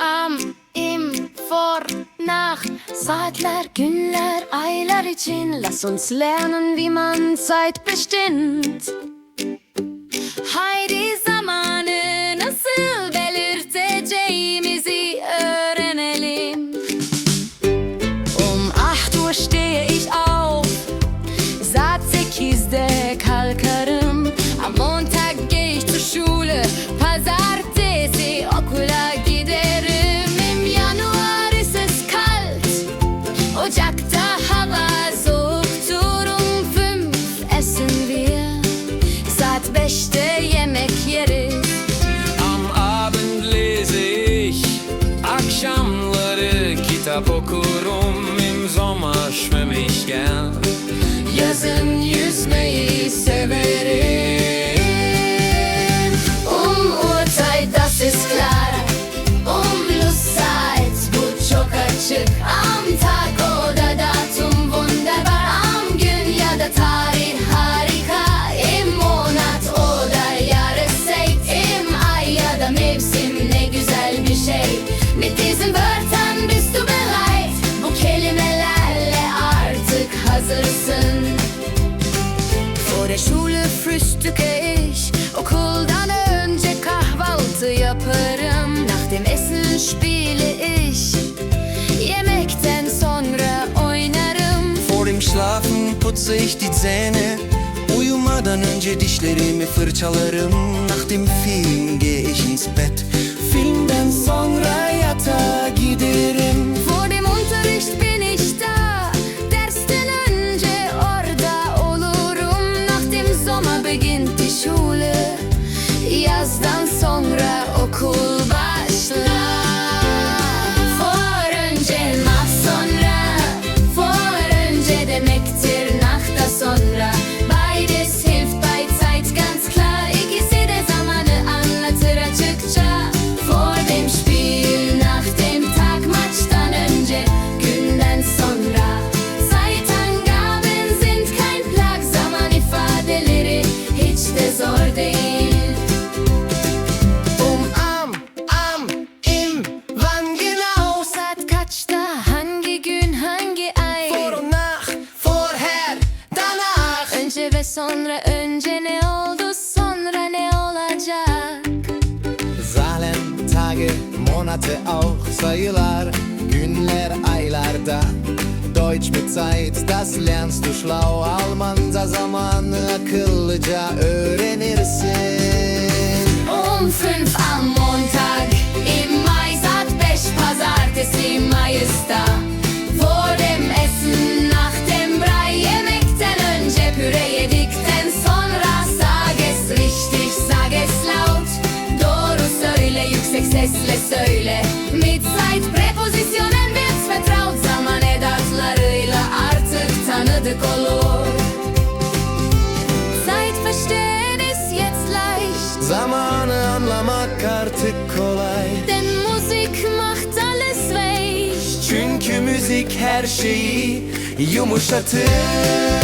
am, im, vor, nach. Saatler, günler, aylar için. Lass uns lernen, wie man Zeit bestimmt. poco rompe. Schule frühstücke ich, okuldan önce kahvaltı yaparım. Nach dem Essen spiele ich, yemekten sonra oynarım. Vor dem Schlafen putze ich die Zähne. Uyumadan önce dişlerimi fırçalarım. Nach dem Film gehe ich ins Bett. Filmden sonra yatağa giderim. Önce ve sonra, önce ne oldu, sonra ne olacak? Zahlen, Tage, Monate auch, sayılar, günler, aylarda. Deutsch mit Zeit, das lernst du schlau. Almanca zamanı akıllıca öğrenirsin. Um fünf am Montag, sesle söyle. Mit Zeit Präpositionen wird's vertraut, zaman edatlarıyla artık tanıdık olur. Zeit verstehen ist jetzt leicht. Zamanı anlamak artık kolay. Denn Musik macht alles weich. Çünkü müzik her şeyi yumuşatır.